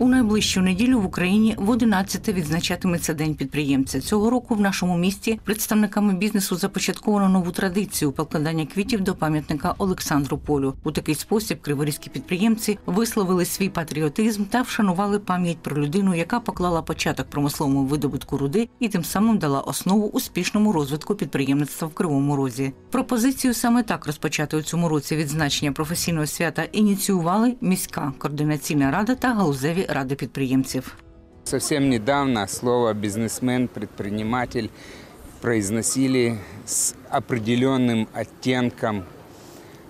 У найближчу неділю в Україні в 11 відзначатиметься День підприємця. Цього року в нашому місті представниками бізнесу започатковано нову традицію покладання квітів до пам'ятника Олександру Полю. У такий спосіб криворізькі підприємці висловили свій патріотизм та вшанували пам'ять про людину, яка поклала початок промисловому видобутку руди і тим самим дала основу успішному розвитку підприємництва в Кривому Розі. Пропозицію саме так розпочати у цьому році відзначення професійного свята ініціювали міська координаційна рада та галузеві ради підприємців. Совсем недавно слово бизнесмен, предприниматель произносили с определенным оттенком,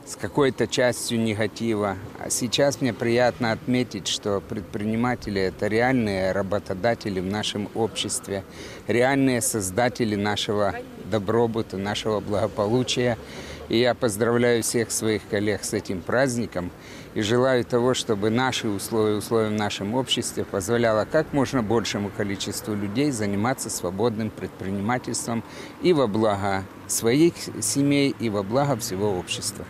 с какой-то частью негатива. А сейчас мне приятно отметить, что предприниматели – это реальные работодатели в нашем обществе, реальные создатели нашего добробута, нашего благополучия. И я поздравляю всех своих коллег с этим праздником и желаю того, чтобы наши условия, условия в нашем обществе позволяло как можно большему количеству людей заниматься свободным предпринимательством и во благо своих семей, и во благо всего общества.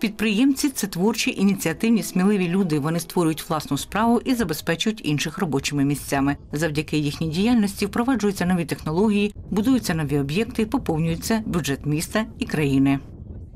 Підприємці це творчі, ініціативні, сміливі люди. Вони створюють власну справу і забезпечують інших робочими місцями. Завдяки їхній діяльності впроваджуються нові технології, будуються нові об'єкти, поповнюється бюджет міста і країни.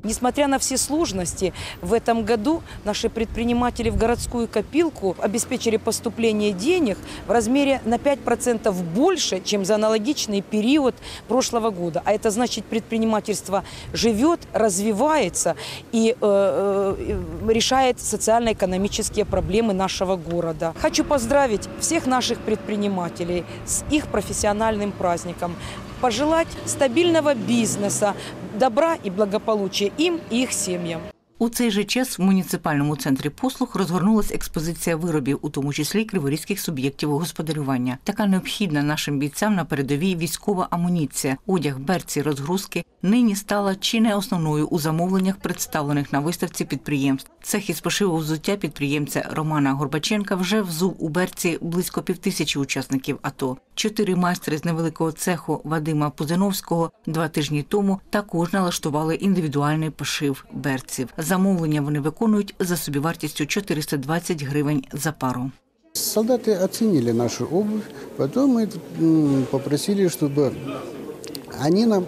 Несмотря на все сложности, в этом году наши предприниматели в городскую копилку обеспечили поступление денег в размере на 5% больше, чем за аналогичный период прошлого года. А это значит, предпринимательство живет, развивается и э, э, решает социально-экономические проблемы нашего города. Хочу поздравить всех наших предпринимателей с их профессиональным праздником пожелать стабильного бизнеса, добра и благополучия им и их семьям. У цей же час в муніципальному центрі послуг розгорнулась експозиція виробів, у тому числі криворізьких суб'єктів господарювання. Така необхідна нашим бійцям на передовій військова амуніція, одяг, берці, розгрузки нині стала чи не основною у замовленнях, представлених на виставці підприємств. Цех із пошиву взуття підприємця Романа Горбаченка вже взув у берці близько півтисячі учасників АТО. Чотири майстри з невеликого цеху Вадима Пузановського два тижні тому також налаштували індивідуальний пошив берців. Замовлення вони виконують за собівартістю 420 гривень за пару. Солдаты оценили нашу обувь, потом мы попросили, чтобы они нам э,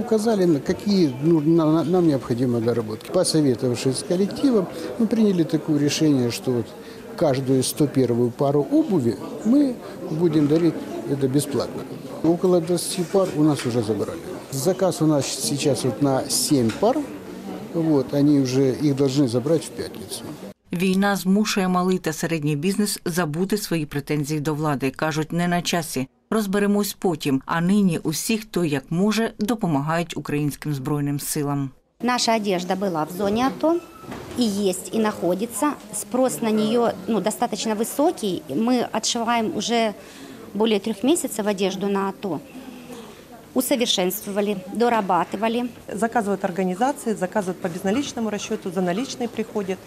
указали, какие ну, на- нам необходимы доработки. Посоветовавшись с коллективом, мы приняли такое решение, что вот каждую 101 пару обуви мы будем дарить это бесплатно. Около 20 пар у нас уже забрали. Заказ у нас сейчас вот на 7 пар. Вот, они уже их должны забрать в пятницу. Війна змушує малий та середній бізнес забути свої претензії до влади. кажуть, не на часі. Розберемось потім. А нині усі, хто як може, допомагають українським збройним силам. Наша одежда была в зоне АТО и есть, и находится. Спрос на нее ну, достаточно высокий. Мы отшиваем уже более трех месяцев одежду на АТО. Усовершенствовали, дорабатывали. Заказывают организации, заказывают по безналичному расчету, за наличные приходят.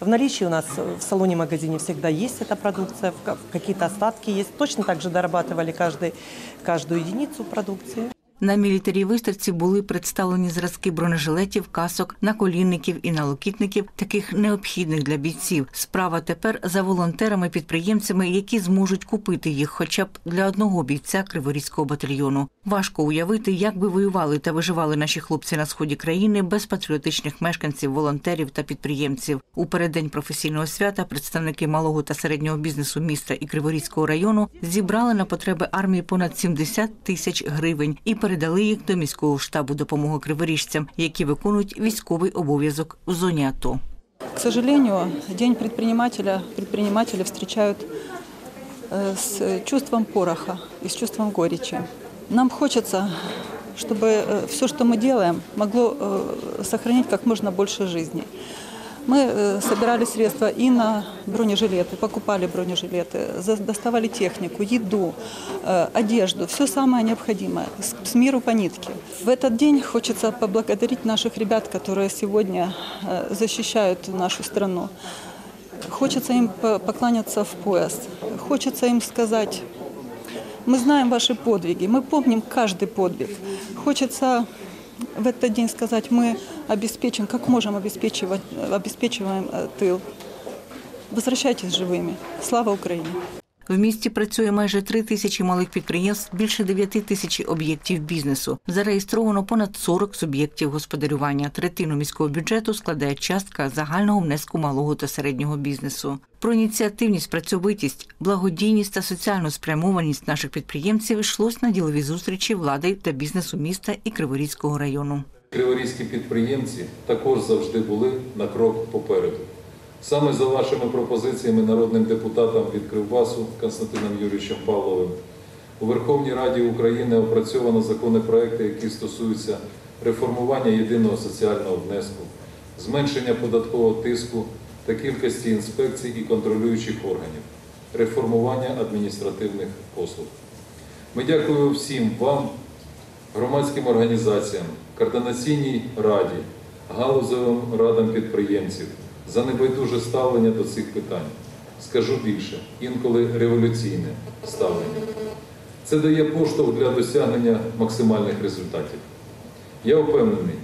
В наличии у нас в салоне-магазине всегда есть эта продукция, какие-то остатки есть. Точно так же дорабатывали каждый, каждую единицу продукции. На мілітарій виставці були представлені зразки бронежилетів, касок, наколінників і налокітників, таких необхідних для бійців. Справа тепер за волонтерами-підприємцями, які зможуть купити їх, хоча б для одного бійця Криворізького батальйону. Важко уявити, як би воювали та виживали наші хлопці на сході країни без патріотичних мешканців, волонтерів та підприємців. У переддень професійного свята представники малого та середнього бізнесу міста і Криворізького району зібрали на потреби армії понад 70 тисяч гривень і передали їх до міського штабу допомоги криворіжцям, які виконують військовий обов'язок у зоні АТО. К сожалению, День предпринимателя предприниматели встречают э, с чувством пороха и с чувством горечи. Нам хочется, чтобы все, что мы делаем, могло э, сохранить как можно больше жизней. Мы э, собирали средства и на бронежилеты, покупали бронежилеты, за- доставали технику, еду, э, одежду, все самое необходимое, с, с миру по нитке. В этот день хочется поблагодарить наших ребят, которые сегодня э, защищают нашу страну. Хочется им по- покланяться в пояс. Хочется им сказать, мы знаем ваши подвиги, мы помним каждый подвиг. Хочется в этот день сказать, мы обеспечим, как можем обеспечивать, обеспечиваем э, тыл. Возвращайтесь живыми. Слава Украине! В місті працює майже три тисячі малих підприємств, більше дев'яти тисяч об'єктів бізнесу. Зареєстровано понад 40 суб'єктів господарювання. Третину міського бюджету складає частка загального внеску малого та середнього бізнесу. Про ініціативність, працьовитість, благодійність та соціальну спрямованість наших підприємців йшлось на діловій зустрічі влади та бізнесу міста і Криворізького району. Криворізькі підприємці також завжди були на крок попереду. Саме за вашими пропозиціями народним депутатам від Кривбасу Константином Юрійовичем Павловим у Верховній Раді України опрацьовано законопроекти, які стосуються реформування єдиного соціального внеску, зменшення податкового тиску та кількості інспекцій і контролюючих органів, реформування адміністративних послуг. Ми дякуємо всім вам, громадським організаціям, координаційній раді, галузевим радам підприємців за небайдуже ставлення до цих питань. Скажу більше, інколи революційне ставлення. Це дає поштовх для досягнення максимальних результатів. Я впевнений,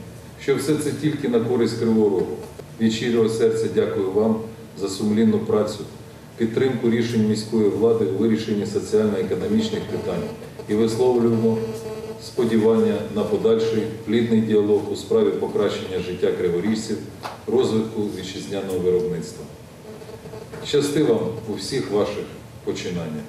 що все це тільки на користь Кривого Рогу. Від щирого серця дякую вам за сумлінну працю, підтримку рішень міської влади у вирішенні соціально-економічних питань і висловлюємо сподівання на подальший плідний діалог у справі покращення життя криворіжців, розвитку вітчизняного виробництва. Щасти вам у всіх ваших починаннях.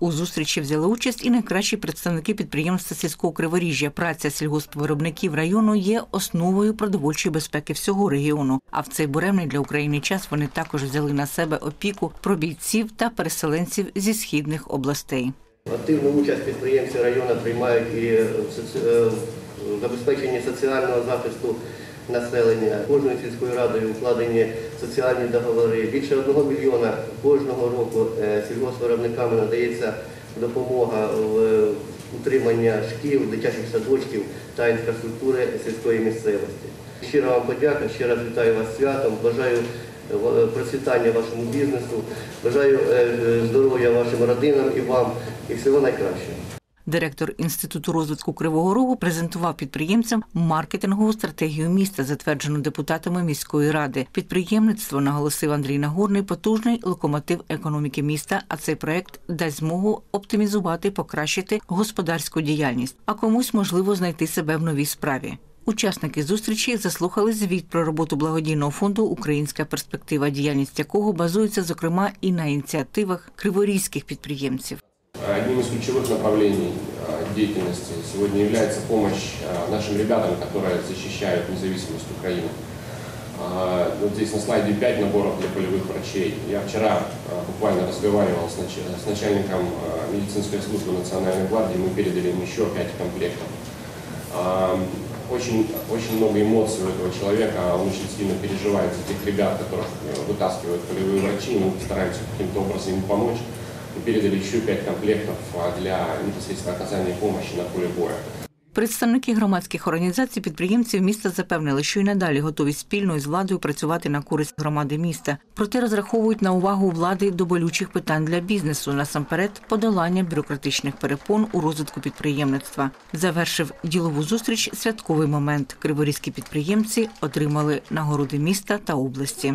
У зустрічі взяли участь і найкращі представники підприємства сільського криворіжжя. Праця сільгоспвиробників району є основою продовольчої безпеки всього регіону. А в цей буремний для України час вони також взяли на себе опіку про бійців та переселенців зі східних областей. Активну участь підприємці району приймають і соці- е, в забезпеченні соціального захисту населення. Кожною сільською радою укладені соціальні договори. Більше одного мільйона кожного року е, сільгоспвиробниками надається допомога в утримання шкіл, дитячих садочків та інфраструктури сільської місцевості. Щиро вам подяка, ще раз вітаю вас святом. Бажаю е, процвітання вашому бізнесу. Бажаю е, е, здоров'я вашим родинам і вам, і всього найкращого. Директор інституту розвитку Кривого Рогу презентував підприємцям маркетингову стратегію міста, затверджену депутатами міської ради. Підприємництво наголосив Андрій Нагорний, потужний локомотив економіки міста. А цей проект дасть змогу оптимізувати, покращити господарську діяльність, а комусь можливо знайти себе в новій справі. Учасники зустрічі заслухали звіт про роботу благодійного фонду Українська перспектива, діяльність якого базується зокрема і на ініціативах криворізьких підприємців. Одним из ключевых направлений э, деятельности сегодня является помощь э, нашим ребятам, которые защищают независимость Украины. А, Вот здесь на слайде 5 наборов для полевых врачей. Я вчера буквально разговаривал с нач- с начальником медицинской службы Национальной гвардии, мы передали им еще 5 комплектов. А, Очень, очень много эмоций у этого человека, он очень сильно переживает за тех ребят, которых э, вытаскивают полевые врачи, мы стараемся каким-то образом им помочь. Передали еще 5 комплектов для непосредственно оказания помощи на поле боя. Представники громадських організацій підприємців міста запевнили, що й надалі готові спільно із владою працювати на користь громади міста. Проте розраховують на увагу влади до болючих питань для бізнесу, насамперед подолання бюрократичних перепон у розвитку підприємництва. Завершив ділову зустріч святковий момент. Криворізькі підприємці отримали нагороди міста та області.